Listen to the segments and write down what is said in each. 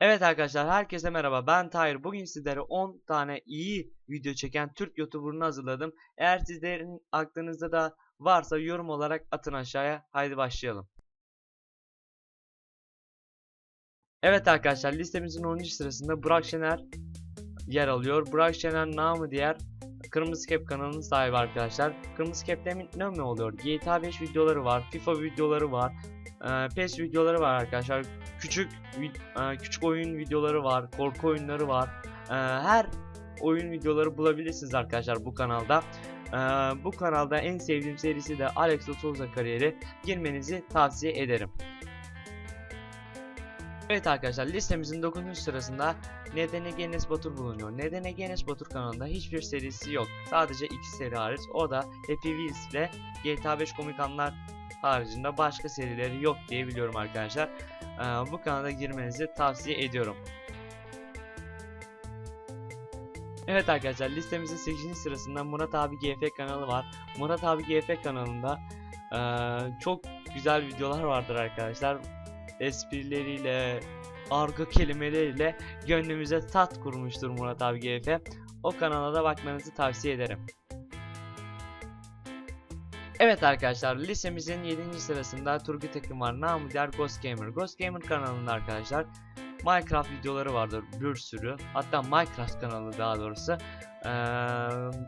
Evet arkadaşlar herkese merhaba ben Tahir. Bugün sizlere 10 tane iyi video çeken Türk YouTuber'ını hazırladım. Eğer sizlerin aklınızda da varsa yorum olarak atın aşağıya. Haydi başlayalım. Evet arkadaşlar listemizin 10. sırasında Burak Şener yer alıyor. Burak Şener namı diğer Kırmızı Cap kanalının sahibi arkadaşlar. Kırmızı Cap'te ne mi oluyor? GTA 5 videoları var, FIFA videoları var, e, PES videoları var arkadaşlar. Küçük e, küçük oyun videoları var, korku oyunları var. E, her oyun videoları bulabilirsiniz arkadaşlar bu kanalda. E, bu kanalda en sevdiğim serisi de Alex Souza kariyeri. Girmenizi tavsiye ederim. Evet arkadaşlar listemizin 9. sırasında Neden Ege Enes Batur bulunuyor. Neden Ege Enes Batur kanalında hiçbir serisi yok. Sadece iki seri hariç. O da Happy Wheels ile GTA 5 komik anlar haricinde başka serileri yok diye biliyorum arkadaşlar. Ee, bu kanala girmenizi tavsiye ediyorum. Evet arkadaşlar listemizin 8. sırasında Murat abi GF kanalı var. Murat abi GF kanalında eee, çok güzel videolar vardır arkadaşlar. Esprileriyle, argo kelimeleriyle gönlümüze tat kurmuştur Murat abi GF. O kanala da bakmanızı tavsiye ederim. Evet arkadaşlar listemizin 7. sırasında Turgut Tekin var. Namı diğer Ghost Gamer. Ghost Gamer kanalında arkadaşlar Minecraft videoları vardır bir sürü. Hatta Minecraft kanalı daha doğrusu. Ee,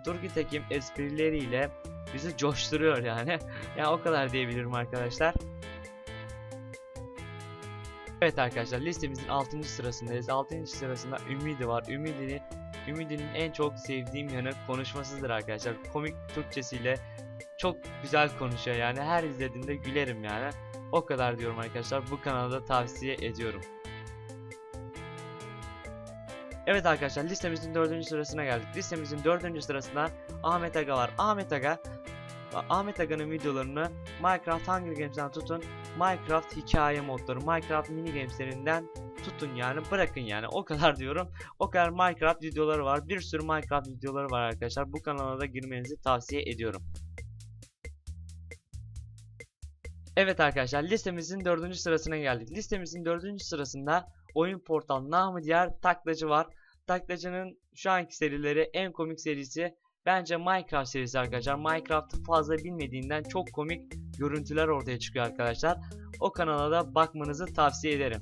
Turgut Tekin esprileriyle bizi coşturuyor yani. yani o kadar diyebilirim arkadaşlar. Evet arkadaşlar listemizin 6. sırasındayız. 6. sırasında Ümidi var. Ümidi'nin Ümidi'nin en çok sevdiğim yanı konuşmasıdır arkadaşlar. Komik Türkçesiyle çok güzel konuşuyor yani her izlediğimde gülerim yani. O kadar diyorum arkadaşlar. Bu kanalda tavsiye ediyorum. Evet arkadaşlar listemizin dördüncü sırasına geldik. Listemizin dördüncü sırasında Ahmet Aga var. Ahmet Aga Ahmet Aga'nın videolarını Minecraft Hunger Games'ten tutun Minecraft hikaye modları, Minecraft mini games'lerinden tutun yani bırakın yani o kadar diyorum. O kadar Minecraft videoları var. Bir sürü Minecraft videoları var arkadaşlar. Bu kanala da girmenizi tavsiye ediyorum. Evet arkadaşlar listemizin dördüncü sırasına geldik. Listemizin dördüncü sırasında oyun portal namı diğer taklacı var. Taklacının şu anki serileri en komik serisi bence Minecraft serisi arkadaşlar. Minecraft'ı fazla bilmediğinden çok komik görüntüler ortaya çıkıyor arkadaşlar. O kanala da bakmanızı tavsiye ederim.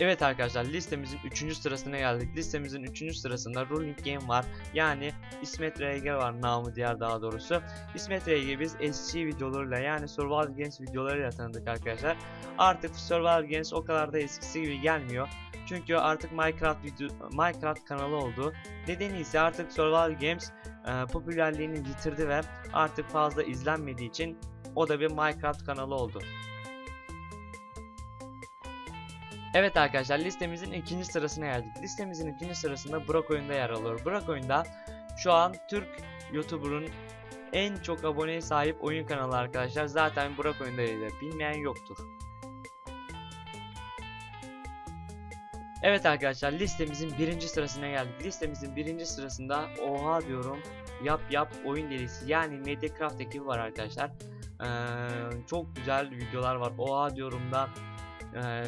Evet arkadaşlar listemizin 3. sırasına geldik. Listemizin 3. sırasında Ruling Game var. Yani İsmet RG var namı diğer daha doğrusu. İsmet RG biz SC videolarıyla yani Survival Games videolarıyla tanıdık arkadaşlar. Artık Survival Games o kadar da eskisi gibi gelmiyor. Çünkü artık Minecraft video, Minecraft kanalı oldu. Nedeni ise artık Survival Games e, popülerliğini yitirdi ve artık fazla izlenmediği için o da bir Minecraft kanalı oldu. Evet arkadaşlar listemizin ikinci sırasına geldik. Listemizin ikinci sırasında Burak Oyun'da yer alıyor. Burak Oyun'da şu an Türk YouTuber'ın en çok aboneye sahip oyun kanalı arkadaşlar. Zaten Burak Oyun'da ile bilmeyen yoktur. Evet arkadaşlar listemizin birinci sırasına geldik. Listemizin birinci sırasında oha diyorum yap yap oyun delisi yani Mediacraft ekibi var arkadaşlar. Ee, çok güzel videolar var. Oha diyorum da ee,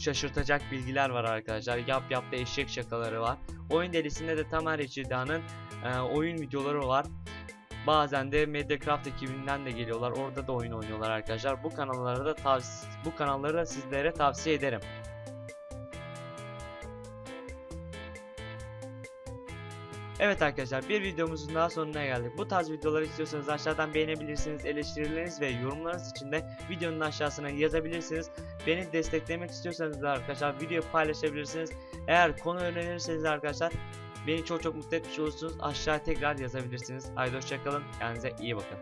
şaşırtacak bilgiler var arkadaşlar. Yap yap da eşek şakaları var. Oyun delisinde de Tamer Yeşildan'ın e, oyun videoları var. Bazen de Mediacraft ekibinden de geliyorlar. Orada da oyun oynuyorlar arkadaşlar. Bu kanallara da tavsiye bu kanalları sizlere tavsiye ederim. Evet arkadaşlar bir videomuzun daha sonuna geldik. Bu tarz videolar istiyorsanız aşağıdan beğenebilirsiniz. Eleştirileriniz ve yorumlarınız için de videonun aşağısına yazabilirsiniz. Beni desteklemek istiyorsanız da arkadaşlar videoyu paylaşabilirsiniz. Eğer konu önerirseniz arkadaşlar beni çok çok mutlu etmiş olursunuz. Aşağı tekrar yazabilirsiniz. Haydi hoşçakalın. Kendinize iyi bakın.